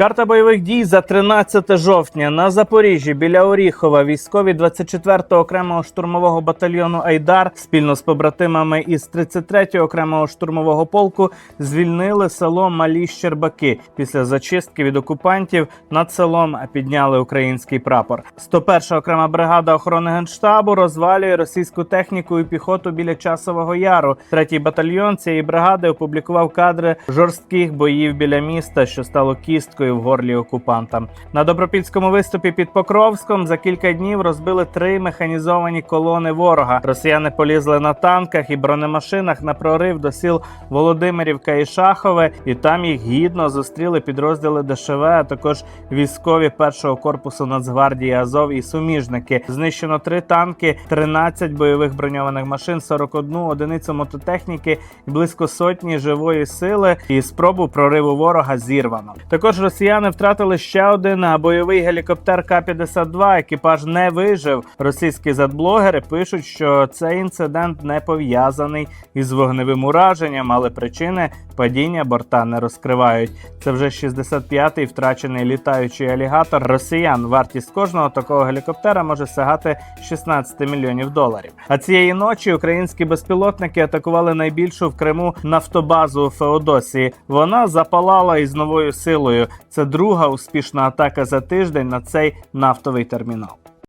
Карта бойових дій за 13 жовтня на Запоріжжі біля Оріхова військові 24-го окремого штурмового батальйону Айдар спільно з побратимами із 33-го окремого штурмового полку звільнили село Малі Щербаки. Після зачистки від окупантів над селом підняли український прапор. 101-ша окрема бригада охорони генштабу розвалює російську техніку і піхоту біля часового яру. Третій батальйон цієї бригади опублікував кадри жорстких боїв біля міста, що стало кісткою в горлі окупанта. На добропільському виступі під Покровськом за кілька днів розбили три механізовані колони ворога. Росіяни полізли на танках і бронемашинах на прорив до сіл Володимирівка і Шахове, і там їх гідно зустріли підрозділи ДШВ, а також військові першого корпусу Нацгвардії Азов і суміжники. Знищено три танки, 13 бойових броньованих машин, 41 одиницю мототехніки і близько сотні живої сили. І спробу прориву ворога зірвано. Також росіяни втратили ще один бойовий гелікоптер К-52. Екіпаж не вижив. Російські задблогери пишуть, що цей інцидент не пов'язаний із вогневим ураженням, але причини падіння борта не розкривають. Це вже 65-й втрачений літаючий алігатор росіян. Вартість кожного такого гелікоптера може сягати 16 мільйонів доларів. А цієї ночі українські безпілотники атакували найбільшу в Криму нафтобазу у Феодосії. Вона запалала із новою силою. Це друга успішна атака за тиждень на цей нафтовий термінал.